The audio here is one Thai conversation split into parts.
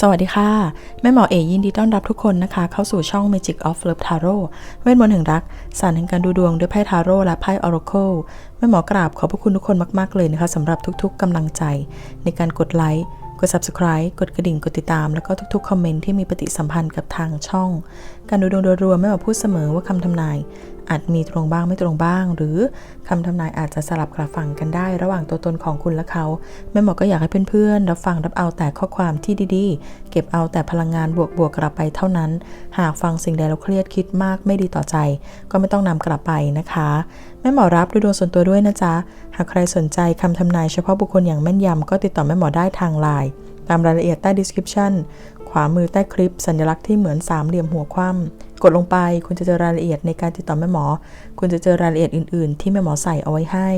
สวัสดีค่ะ แม่หมอเอยินดีต้อนรับทุกคนนะคะ เข้าสู่ช่อง Magic of Love Tarot เวทมนต์แห่งรักสารแห่งการดูดวงด้วยไพ่ทาโร่และไพ่ Oracle แม่หมอกราบขอบพระคุณทุกคนมาก ๆ เลยนะคะสำหรับทุกๆกำลังใจ ในการกดไลค์กด Subscribe กดกระดิ่ง กดติดตาม แล้วก็ทุกๆ คอมเมนต์ที่มีปฏิสัมพันธ์กับทางช่อง การดูดวงโดยรวมแม่หมอพูดเสมอว่าคำทำนาย อาจมีตรงบ้างไม่ตรงบ้าง หรือคำทำนายอาจจะสลับกระฝังกันได้ ระหว่างตัวตนของคุณและเขาแม่หมอก็อยากให้เพื่อนๆรับฟังรับเอาแต่ข้อความที่ดีๆ เก็บเอาแต่พลังงานบวกๆกลับไปเท่านั้น หากฟังสิ่งใดแล้วเครียดคิดมากไม่ดีต่อใจ ก็ไม่ต้องนำกลับไปนะคะแม่หมอรับด้วยดวงส่วนตัวด้วยนะจ๊ะหากใครสนใจคำทำนายเฉพาะบุคคลอย่างแม่นยำก็ติดต่อแม่หมอได้ทางไลน์ตามรายละเอียดใต้ description ขวามือใต้คลิป สัญลักษณ์ที่เหมือนสามเหลี่ยมหัวคว่ำกดลงไป คุณจะเจอรายละเอียดในการติดต่อแม่หมอ คุณจะเจอรายละเอียดอื่น ๆ ที่แม่หมอใส่เอาไว้ให้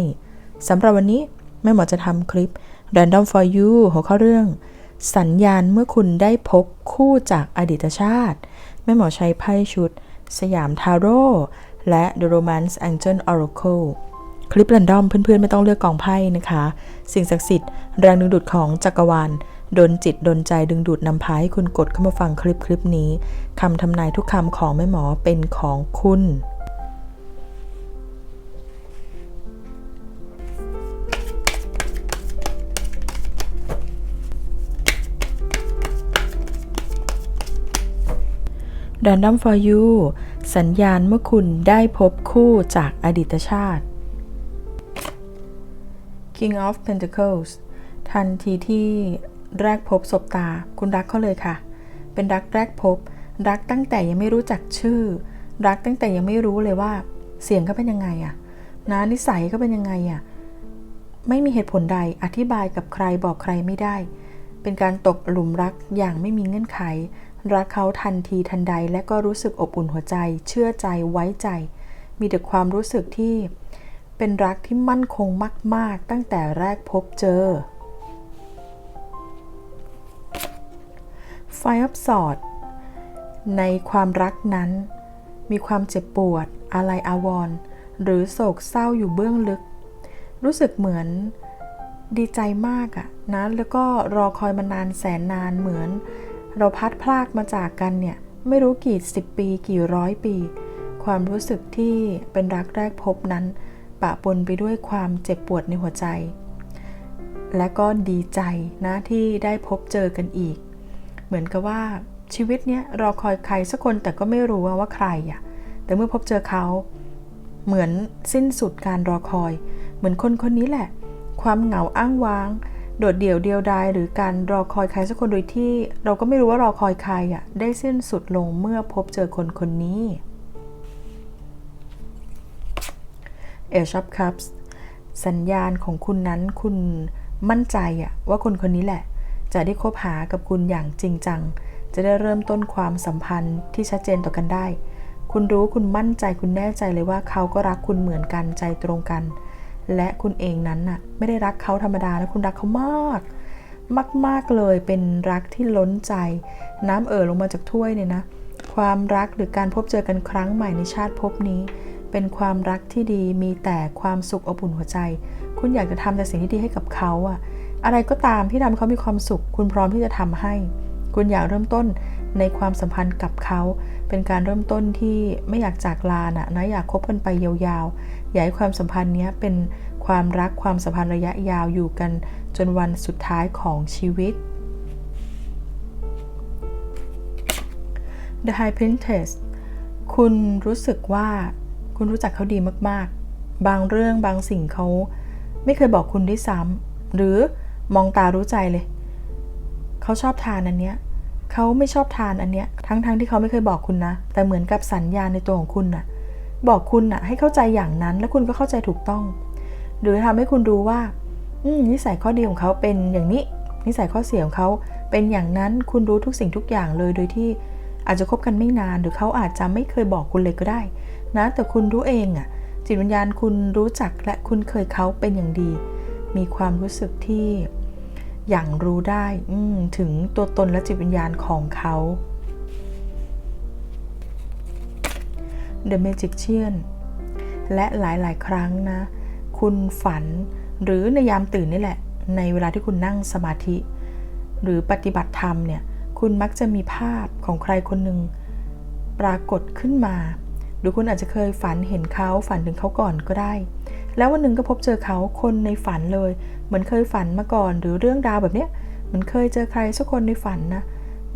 สำหรับวันนี้แม่หมอจะทำคลิป Random for you หัวข้อเรื่อง สัญญาณเมื่อคุณได้พบคู่จากอดีตชาติ แม่หมอใช้ไพ่ชุด สยามทาโร่และ The Romance Angel Oracle คลิป r รนดอมเพื่อนๆ ไม่ต้องเลือกกองไพ่นะคะ สิ่งศักดิ์สิทธิ์แรงดึงดูดของจักรวาล ดนจิตดนใจดึงดูดนำพาให้คุณกดเข้ามาฟังคลิปคลิปนี้คำทำนายทุกคำของแม่หมอเป็นของคุณ Random for you สัญญาณเมื่อคุณได้พบคู่จากอดีตชาติ King of Pentacles ทันทีที่ แรกพบศบตา คุณรักเขาเลยค่ะ เป็นรักแรกพบ รักตั้งแต่ยังไม่รู้จักชื่อ รักตั้งแต่ยังไม่รู้เลยว่า เสียงเขาเป็นยังไงอะนะนิสัยเขาเป็นยังไงอะไม่มีเหตุผลใดอธิบายกับใครบอกใครไม่ได้ เป็นการตกหลุมรักอย่างไม่มีเงื่อนไข รักเขาทันทีทันใด และก็รู้สึกอบอุ่นหัวใจ เชื่อใจไว้ใจ มีแต่ความรู้สึกที่ เป็นรักที่มั่นคงมาก ๆ ตั้งแต่แรกพบเจอ Five of Swords ในความรักนั้น มีความเจ็บปวด อะไรอาวรณ์หรือโศกเศร้าอยู่เบื้องลึก รู้สึกเหมือนดีใจมากอะนะ แล้วก็รอคอยมานานแสนนานเหมือน เราพัดพลากมาจากกันเนี่ย ไม่รู้กี่สิบปีกี่ร้อยปี ความรู้สึกที่เป็นรักแรกพบนั้น ปะปนไปด้วยความเจ็บปวดในหัวใจ และก็ดีใจนะที่ได้พบเจอกันอีก มือนกับว่าชีวิตเนี้ยรอคอยใครสักคนแต่ก็ไม่รู้ว่าว่าใครอะแต่เมื่อพบเจอเขา เหมือนสิ้นสุดการรอคอย เหมือนคนคนนี้แหละ ความเหงาอ้างว้าง โดดเดี่ยวเดียวดายหรือการรอคอยใครสักคนโดยที่ เราก็ไม่รู้ว่ารอคอยใครอะได้สิ้นสุดลงเมื่อพบเจอคนคนนี้ เอชับคัพสัญญาณของคุณนั้นคุณมั่นใจอะว่าคนคนนี้แหละ จะได้คบหากับคุณอย่างจริงจัง จะได้เริ่มต้นความสัมพันธ์ที่ชัดเจนต่อกันได้ คุณรู้คุณมั่นใจคุณแน่ใจเลยว่าเขาก็รักคุณเหมือนกันใจตรงกัน และคุณเองนั้นน่ะไม่ได้รักเขาธรรมดาแล้วคุณรักเขามาก มาก ๆ เลยเป็นรักที่ล้นใจ น้ำเอ่อลงมาจากถ้วยเนี่ยนะ ความรักหรือการพบเจอกันครั้งใหม่ในชาติภพนี้ เป็นความรักที่ดีมีแต่ความสุขอบอุ่นหัวใจ คุณอยากจะทำแต่สิ่งที่ดีให้กับเขาอะ อะไรก็ตามที่ทำให้เขามีความสุข คุณพร้อมที่จะทำให้ คุณอยากเริ่มต้นในความสัมพันธ์กับเขา เป็นการเริ่มต้นที่ไม่อยากจากลานะนะอยากคบกันไปยาวๆ อยากให้ความสัมพันธ์นี้เป็นความรักความสัมพันธ์ระยะยาวอยู่กันจนวันสุดท้ายของชีวิต The High Princess คุณรู้สึกว่าคุณรู้จักเขาดีมากๆ บางเรื่องบางสิ่งเขาไม่เคยบอกคุณด้วยซ้ำหรือ มองตารู้ใจเลย เขาชอบทานอันเนี้ยเขาไม่ชอบทานอันเนี้ย ทั้งๆทที่เขาไม่เคยบอกคุณนะ แต่เหมือนกับสัญญาณในตัวของคุณน่ะ บอกคุณน่ะ ให้เข้าใจอย่างนั้น แล้วคุณก็เข้าใจถูกต้อง หรือทำให้คุณรู้ว่า อืนิสัยข้อดีของเขาเป็นอย่างนี้ นิสัยข้อเสียของเขาเป็นอย่างนั้น คุณรู้ทุกสิ่งทุกอย่างเลย โดยที่อาจจะคบกันไม่นาน หรือเขาอาจจะไม่เคยบอกคุณเลยก็ได้ นะ แต่คุณรู้เองอะจิตวิญญาณคุณรู้จักและคุณเคยเขาเป็นอย่างดี มีความรู้สึกที่อย่างรู้ได้ถึงตัวตนและจิตวิญญาณของเขา The Magician และหลายๆ ครั้งนะ คุณฝันหรือในยามตื่นนี่แหละ ในเวลาที่คุณนั่งสมาธิ หรือปฏิบัติธรรมเนี่ย คุณมักจะมีภาพของใครคนหนึ่งปรากฏขึ้นมา หรือคุณอาจจะเคยฝันเห็นเขาฝันถึงเขาก่อนก็ได้ แล้ววันหนึ่งก็พบเจอเขาคนในฝันเลย เหมือนเคยฝันมาก่อน หรือเรื่องราวแบบเนี้ยเหมือนเคยเจอใครสักคนในฝันนะ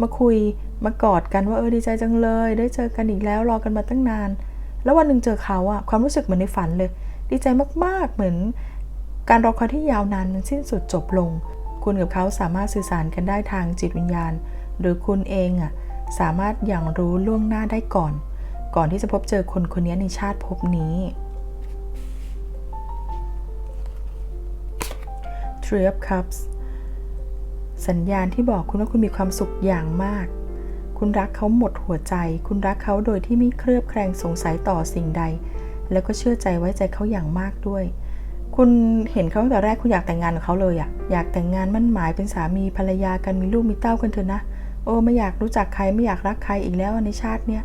มาคุยมากอดกันว่าเออดีใจจังเลย ได้เจอกันอีกแล้วรอกันมาตั้งนาน แล้ววันหนึ่งเจอเขาอะความรู้สึกเหมือนในฝันเลย ดีใจมากๆเหมือน การรอคอยที่ยาวนานมันสิ้นสุดจบลง คุณกับเขาสามารถสื่อสารกันได้ทางจิตวิญญาณ หรือคุณเองอะสามารถอย่างรู้ล่วงหน้าได้ก่อน ก่อนที่จะพบเจอคนคนนี้ในชาติภพนี้ Three of Cups สัญญาณที่บอกคุณว่าคุณมีความสุขอย่างมาก คุณรักเขาหมดหัวใจ คุณรักเขาโดยที่ไม่เคลือบแคลงสงสัยต่อสิ่งใด แล้วก็เชื่อใจไว้ใจเขาอย่างมากด้วย คุณเห็นเขาตั้งแต่แรกคุณอยากแต่งงานกับเขาเลยอะอยากแต่งงานมั่นหมายเป็นสามีภรรยากันมีลูกมีเต้ากันเถอะนะ โอ้ไม่อยากรู้จักใครไม่อยากรักใครอีกแล้วในชาติเนี้ย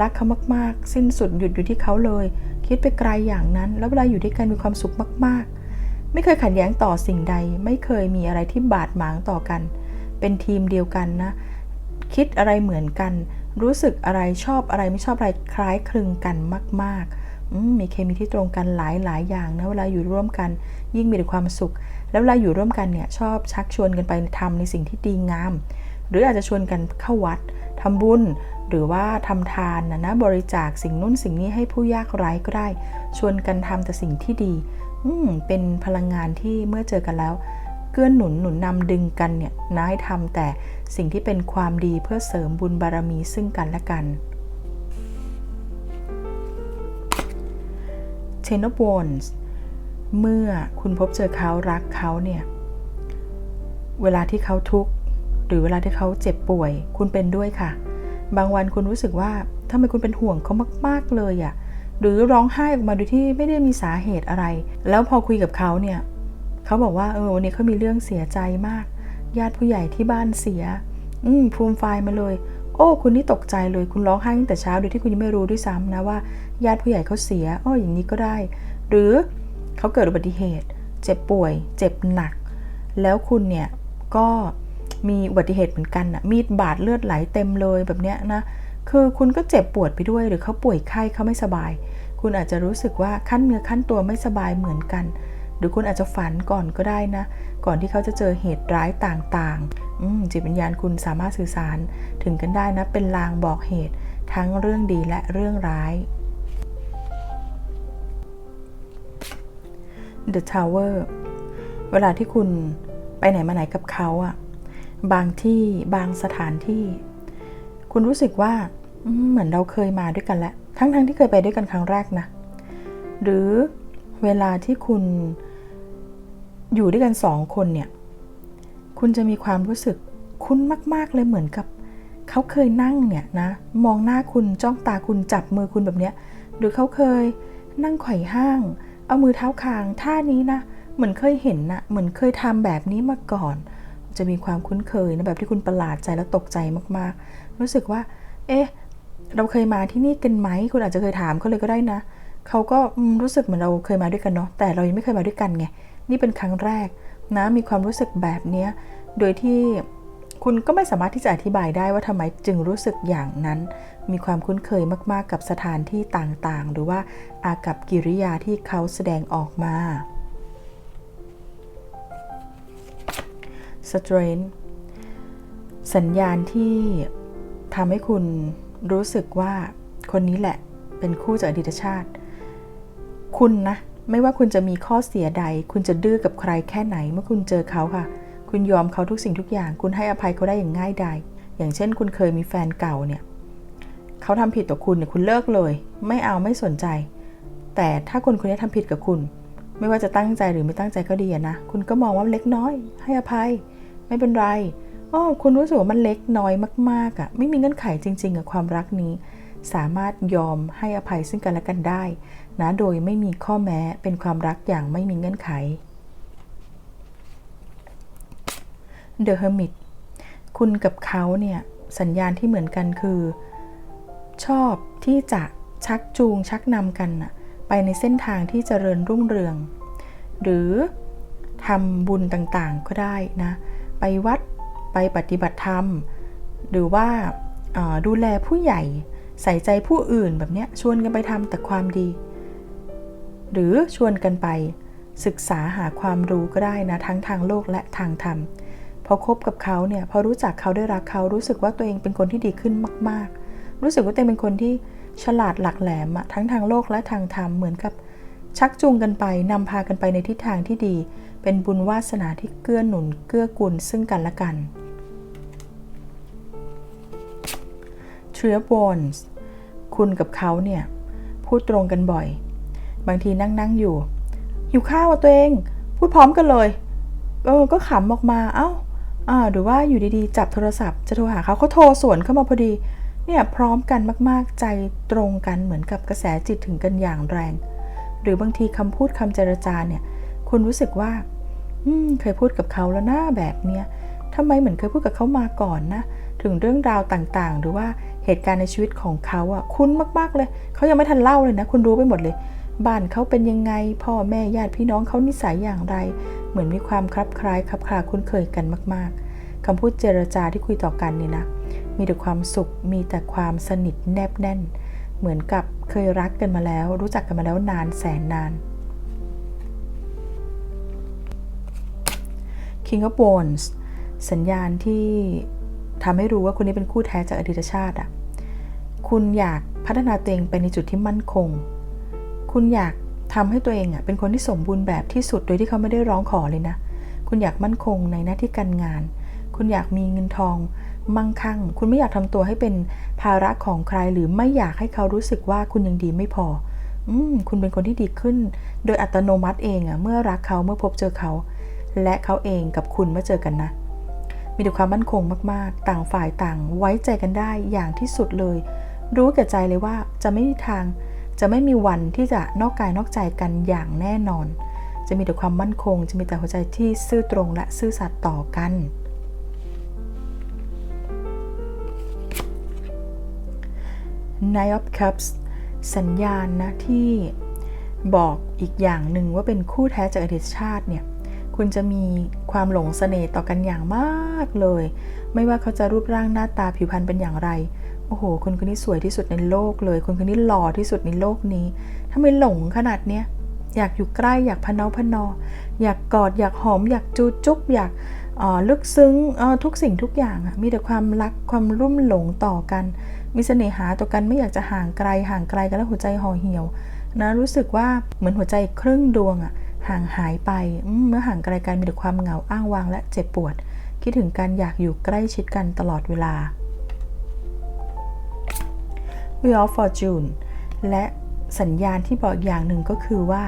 รักเขามาก ๆ สิ้นสุดหยุดอยู่ที่เขาเลย คิดไปไกลอย่างนั้น แล้วเวลาอยู่ด้วยกันมีความสุขมาก ๆ ไม่เคยขัดแย้งต่อสิ่งใด ไม่เคยมีอะไรที่บาดหมางต่อกัน เป็นทีมเดียวกันนะ คิดอะไรเหมือนกัน รู้สึกอะไรชอบอะไรไม่ชอบอะไรคล้ายคลึงกันมาก ๆมีเคมีที่ตรงกันหลายหลายอย่างนะเวลาอยู่ร่วมกัน ยิ่งมีแต่ความสุข แล้วเวลาอยู่ร่วมกันเนี่ยชอบชักชวนกันไปทำในสิ่งที่ดีงาม หรืออาจจะชวนกันเข้าวัดทำบุญ หรือว่าทำทานนะนะบริจาคสิ่งนู้นสิ่งนี้ให้ผู้ยากไร้ก็ได้ ชวนกันทำแต่สิ่งที่ดี เป็นพลังงานที่เมื่อเจอกันแล้ว เกื้อนหนุนหนุนนำดึงกันเนี่ยนะให้ทำแต่สิ่งที่เป็นความดีเพื่อเสริมบุญบารมีซึ่งกันและกัน Ten of Wands เมื่อคุณพบเจอเขารักเขาเนี่ย เวลาที่เขาทุกข์ หรือเวลาที่เขาเจ็บป่วย คุณเป็นด้วยค่ะ บางวันคุณรู้สึกว่าทำไมคุณเป็นห่วงเขามาก ๆ เลยอะ่ะ หรือร้องไห้ออกมาโดยที่ไม่ได้มีสาเหตุอะไร แล้วพอคุยกับเขาเนี่ยเขาบอกว่าเออวันนี้เขามีเรื่องเสียใจมาก ญาติผู้ใหญ่ที่บ้านเสีย อืมภูมิไฟล์มาเลย โอ้คุณนี่ตกใจเลยคุณร้องไห้ตั้งแต่เช้าโดยที่คุณยังไม่รู้ด้วยซ้ำนะว่า ญาติผู้ใหญ่เขาเสียอ้ออย่างนี้ก็ได้ หรือเขาเกิดอุบัติเหตุ เจ็บป่วย เจ็บหนัก แล้วคุณเนี่ยก็มีอุบัติเหตุเหมือนกันอะมีดบาดเลือดไหลเต็มเลยแบบเนี้ยนะ คือคุณก็เจ็บปวดไปด้วยหรือเขาป่วยไข้เขาไม่สบาย คุณอาจจะรู้สึกว่าขั้นเนื้อขั้นตัวไม่สบายเหมือนกัน หรือคุณอาจจะฝันก่อนก็ได้นะ ก่อนที่เขาจะเจอเหตุร้ายต่างๆจิตวิญญาณคุณสามารถสื่อสารถึงกันได้นะ เป็นลางบอกเหตุ ทั้งเรื่องดีและเรื่องร้าย The Tower เวลาที่คุณไปไหนมาไหนกับเขาอะบางที่บางสถานที่ คุณรู้สึกว่าเหมือนเราเคยมาด้วยกันแล้ว ทั้งๆทที่เคยไปด้วยกันครั้งแรกนะ หรือเวลาที่คุณอยู่ด้วยกันสองคนเนี่ย คุณจะมีความรู้สึกคุ้นมาก ๆ เลยเหมือนกับเขาเคยนั่งเนี่ยนะ มองหน้าคุณจ้องตาคุณจับมือคุณแบบเนี้ย หรือเขาเคยนั่งไขว่ห้าง เอามือเท้าคางท่านี้นะ เหมือนเคยเห็นนะเหมือนเคยทำแบบนี้มาก่อน จะมีความคุ้นเคยนะแบบที่คุณประหลาดใจและตกใจมากๆ รู้สึกว่า เอ๊ะ เราเคยมาที่นี่กันไหม คุณอาจจะเคยถามเขาเลยก็ได้นะ เขาก็รู้สึกเหมือนเราเคยมาด้วยกันเนาะ แต่เรายังไม่เคยมาด้วยกันไง นี่เป็นครั้งแรกนะ มีความรู้สึกแบบเนี้ย โดยที่คุณก็ไม่สามารถที่จะอธิบายได้ว่าทำไมจึงรู้สึกอย่างนั้น มีความคุ้นเคยมาก ๆ กับสถานที่ต่างๆ หรือว่าอากับกิริยาที่เขาแสดงออกมา Strength สัญญาณที่ทำให้คุณรู้สึกว่าคนนี้แหละเป็นคู่จากอดีตชาติ คุณนะ ไม่ว่าคุณจะมีข้อเสียใด คุณจะดื้อกับใครแค่ไหนเมื่อคุณเจอเขาค่ะ คุณยอมเขาทุกสิ่งทุกอย่าง คุณให้อภัยเขาได้อย่างง่ายดายอย่างเช่น คุณเคยมีแฟนเก่าเนี่ยเขาทำผิดต่อคุณเนี่ยคุณเลิกเลย ไม่เอาไม่สนใจ แต่ถ้าคนคนนี้ทำผิดกับคุณ ไม่ว่าจะตั้งใจหรือไม่ตั้งใจก็ดีนะคุณก็มองว่าเล็กน้อย ให้อภัย ไม่เป็นไรอ๋อคุณรู้สึกว่ามันเล็กน้อยมากๆอะ่ะ ไม่มีเงื่อนไขจริงๆกับความรักนี้ สามารถยอมให้อภัยซึ่งกันและกันได้ นะโดยไม่มีข้อแม้เป็นความรักอย่างไม่มีเงื่อนไข The Hermit คุณกับเขาเนี่ย สัญญาณที่เหมือนกันคือ ชอบที่จะชักจูงชักนำกันน่ะไปในเส้นทางที่เจริญรุ่งเรือง หรือทำบุญต่างๆก็ได้นะ ไปวัดไปปฏิบัติธรรม หรือว่าดูแลผู้ใหญ่ใส่ใจผู้อื่นแบบนี้ชวนกันไปทำแต่ความดี หรือชวนกันไปศึกษาหาความรู้ก็ได้นะทั้งทางโลกและทางธรรมพอคบกับเขาเนี่ยพอรู้จักเขาได้รักเขารู้สึกว่าตัวเองเป็นคนที่ดีขึ้นมาก ๆ รู้สึกว่าตัวเองเป็นคนที่ฉลาดหลักแหลมอะทั้งทางโลกและทางธรรมเหมือนกับชักจูงกันไปนำพากันไปในทิศทางที่ดี เป็นบุญวาสนาที่เกื้อหนุนเกื้อกูลซึ่งกันและกัน t r i b o n s คุณกับเขาเนี่ย พูดตรงกันบ่อย บางทีนั่งนั่งอยู่ หิวข้าวตัวเอง พูดพร้อมกันเลย เออ ก็ขำออกมา เอ้าอ่าหรือว่าอยู่ดีๆ จับโทรศัพท์จะโทรหาเขาเขาโทรสวนเข้ามาพอดี เนี่ยพร้อมกันมากๆ ใจตรงกันเหมือนกับกระแสจิตถึงกันอย่างแรง หรือบางทีคำพูดคำเจรจาเนี่ย คุณรู้สึกว่า เคยพูดกับเขาแล้วหน้าแบบเนี้ยทำไมเหมือนเคยพูดกับเขามาก่อนนะ ถึงเรื่องราวต่างๆ หรือว่าเหตุการณ์ในชีวิตของเขาอะคุ้นมากๆเลย เขายังไม่ทันเล่าเลยนะ คุณรู้ไปหมดเลย บ้านเขาเป็นยังไง พ่อแม่ญาติพี่น้องเขานิสัยอย่างไร เหมือนมีความคลับคล้ายคลับคลาคุ้นเคยกันมาก ๆคำพูดเจรจาที่คุยต่อกันเนี่ยนะ มีแต่ความสุข มีแต่ความสนิทแนบแน่น เหมือนกับเคยรักกันมาแล้ว รู้จักกันมาแล้วนานแสนนาน King of Wands สัญญาณที่ทำให้รู้ว่าคนนี้เป็นคู่แท้จากอดีตชาติอะคุณอยากพัฒนาตัวเองไปในจุดที่มั่นคง คุณอยากทำให้ตัวเองอะเป็นคนที่สมบูรณ์แบบที่สุดโดยที่เขาไม่ได้ร้องขอเลยนะ คุณอยากมั่นคงในหน้าที่การงาน คุณอยากมีเงินทองมั่งคั่ง คุณไม่อยากทำตัวให้เป็นภาระของใคร หรือไม่อยากให้เขารู้สึกว่าคุณยังดีไม่พอ อืมคุณเป็นคนที่ดีขึ้น โดยอัตโนมัติเองอะเมื่อรักเขาเมื่อพบเจอเขา และเขาเองกับคุณเมื่อเจอกันนะ มีแต่ความมั่นคงมากๆ ต่างฝ่ายต่างไว้ใจกันได้อย่างที่สุดเลย รู้แก่ใจเลยว่าจะไม่มีทาง จะไม่มีวันที่จะนอกกายนอกใจกันอย่างแน่นอน จะมีแต่ความมั่นคง จะมีแต่หัวใจที่ซื่อตรงและซื่อสัตย์ต่อกัน Nine of Cups สัญญาณนะที่บอกอีกอย่างหนึ่งว่าเป็นคู่แท้จากอดีตชาติเนี่ย คุณจะมีความหลงเสน่ห์ต่อกันอย่างมากเลย ไม่ว่าเขาจะรูปร่างหน้าตาผิวพรรณเป็นอย่างไร โอ้โห คนคนนี้สวยที่สุดในโลกเลย คนคนนี้หล่อที่สุดในโลกนี้ทำไมหลงขนาดเนี้ย อยากอยู่ใกล้ อยากพนาพนอ อยากกอด อยากหอม อยากจูจุ๊บ อยากลึกซึ้งทุกสิ่งทุกอย่าง มีแต่ความรัก ความรุ่มหลงต่อกัน มีเสน่หาต่อกัน ไม่อยากจะห่างไกล ห่างไกลกันแล้วหัวใจห่อเหี่ยวนะ รู้สึกว่าเหมือนหัวใจครึ่งดวงอะ ห่างหายไป เมื่อห่างไกลกันมีแต่ความเหงาอ้างว้างและเจ็บปวด คิดถึงการอยากอยู่ใกล้ชิดกันตลอดเวลา Wheel of Fortune และสัญญาณที่บอกอย่างหนึ่งก็คือว่า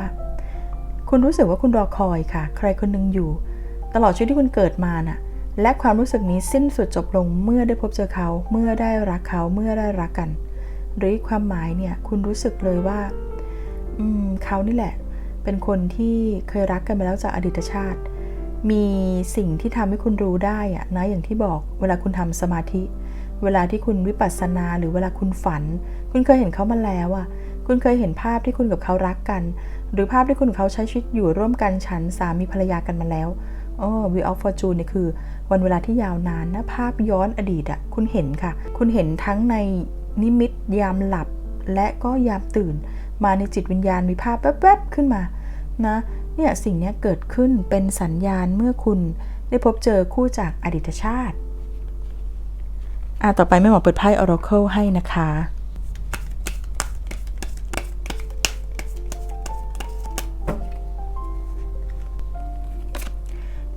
คุณรู้สึกว่าคุณรอคอยค่ะ ใครคนหนึ่งอยู่ ตลอดชีวิตที่คุณเกิดมาน่ะ และความรู้สึกนี้สิ้นสุดจบลงเมื่อได้พบเจอเขา เมื่อได้รักเขา เมื่อได้รักกัน หรือความหมายเนี่ย คุณรู้สึกเลยว่า อืม เขานี่แหละ เป็นคนที่เคยรักกันมาแล้วจากอดีตชาติ มีสิ่งที่ทำให้คุณรู้ได้อะนะอย่างที่บอกเวลาคุณทำสมาธิ เวลาที่คุณวิปัสสนาหรือเวลาคุณฝัน คุณเคยเห็นเขามาแล้วอะคุณเคยเห็นภาพที่คุณกับเขารักกัน หรือภาพที่คุณกับเขาใช้ชีวิตอยู่ร่วมกันฉันสามีภรรยากันมาแล้วอ๋อ Wheel of Fortune เนี่ยคือ วันเวลาที่ยาวนานนะภาพย้อนอดีตอะคุณเห็นค่ะ คุณเห็นทั้งในนิมิตยามหลับ และก็ยามตื่น มาในจิตวิญญาณมีภาพแวบๆขึ้นมา นะเนี่ยสิ่งนี้เกิดขึ้นเป็นสัญญาณเมื่อคุณได้พบเจอคู่จากอดีตชาติอ่าต่อไปไม่หมอเปิดไพ่ Oracle ให้นะคะ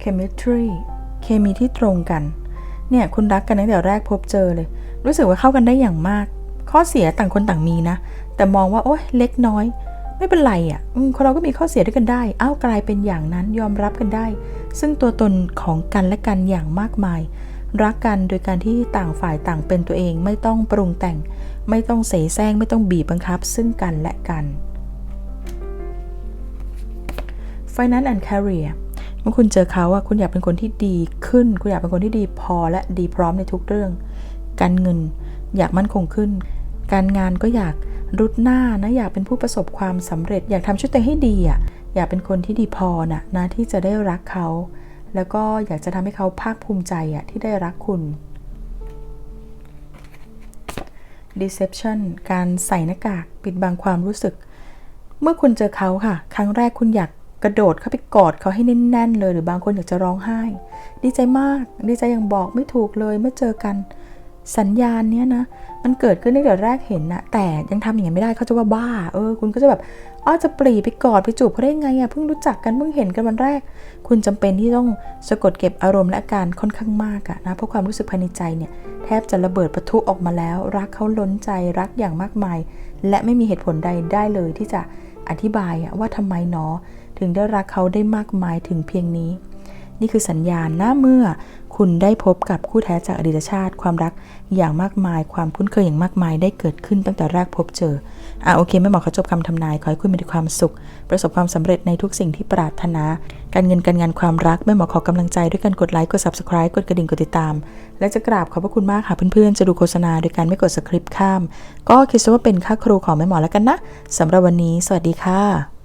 Chemistry เคมีที่ตรงกัน เนี่ยคุณรักกันตั้งแต่แรกพบเจอเลย รู้สึกว่าเข้ากันได้อย่างมาก ข้อเสียต่างคนต่างมีนะ แต่มองว่าโอ๊ยเล็กน้อย ไม่เป็นไรอะ่ะคนเราก็มีข้อเสียด้วยกันได้ อ้าวกลายเป็นอย่างนั้นยอมรับกันได้ ซึ่งตัวตนของกันและกันอย่างมากมาย รักกันโดยการที่ต่างฝ่ายต่างเป็นตัวเองไม่ต้องปรุงแต่ง ไม่ต้องเสแสร้งไม่ต้องบีบบังคับ ซึ่งกันและกัน Finance and Career เมื่อคุณเจอเขาอะคุณอยากเป็นคนที่ดีขึ้น คุณอยากเป็นคนที่ดีพอและดีพร้อมในทุกเรื่อง การเงินอยากมั่นคงขึ้น การงานก็อยาก รุดหน้านะอยากเป็นผู้ประสบความสำเร็จ อยากทำชุดแต่งให้ดีอะอยากเป็นคนที่ดีพอนะนะที่จะได้รักเขา แล้วก็อยากจะทำให้เขาภาคภูมิใจอะที่ได้รักคุณ deception การใส่หน้ากากปิดบังความรู้สึก เมื่อคุณเจอเขาค่ะ ครั้งแรกคุณอยากกระโดดเข้าไปกอดเขาให้แน่นๆเลย หรือบางคนอยากจะร้องไห้ ดีใจมาก ดีใจย่างบอกไม่ถูกเลยเมื่อเจอกัน สัญญาณเนี้ยนะ มันเกิดขึ้นตั้งแต่แรกเห็นนะแต่ยังทำอย่างนี้ไม่ได้เขาจะว่าบ้า เออ คุณก็จะแบบอ้อจะปรีไปกอดไปจูบเขาได้ไงอะเพิ่งรู้จักกันเพิ่งเห็นกันวันแรก คุณจำเป็นที่ต้องสะกดเก็บอารมณ์และอาการค่อนข้างมากอะนะเพราะความรู้สึกภายในใจเนี่ยแทบจะระเบิดประทุออกมาแล้ว รักเขาล้นใจรักอย่างมากมาย และไม่มีเหตุผลใดได้เลยที่จะอธิบายอะว่าทำไมเนาะถึงได้รักเขาได้มากมายถึงเพียงนี้ นี่คือสัญญาณนะเมื่อ คุณได้พบกับคู่แท้จากอดีตชาติ ความรักอย่างมากมาย ความคุ้นเคยอย่างมากมายได้เกิดขึ้นตั้งแต่แรกพบเจอ อะโอเคแม่หมอเขาจบคำทำนาย ขอให้คุณมีความสุข ประสบความสำเร็จในทุกสิ่งที่ปรารถนา การเงินการงานความรักแม่หมอขอกำลังใจด้วยการกดไลค์กด subscribe กดกระดิ่งกดติดตาม และจะกราบขอบพระคุณมากค่ะเพื่อนๆ จะดูโฆษณาโดยการไม่กดสคริปต์ข้าม ก็คิดซะว่าเป็นค่าครูของแม่หมอแล้วกันนะสำหรับวันนี้ สวัสดีค่ะ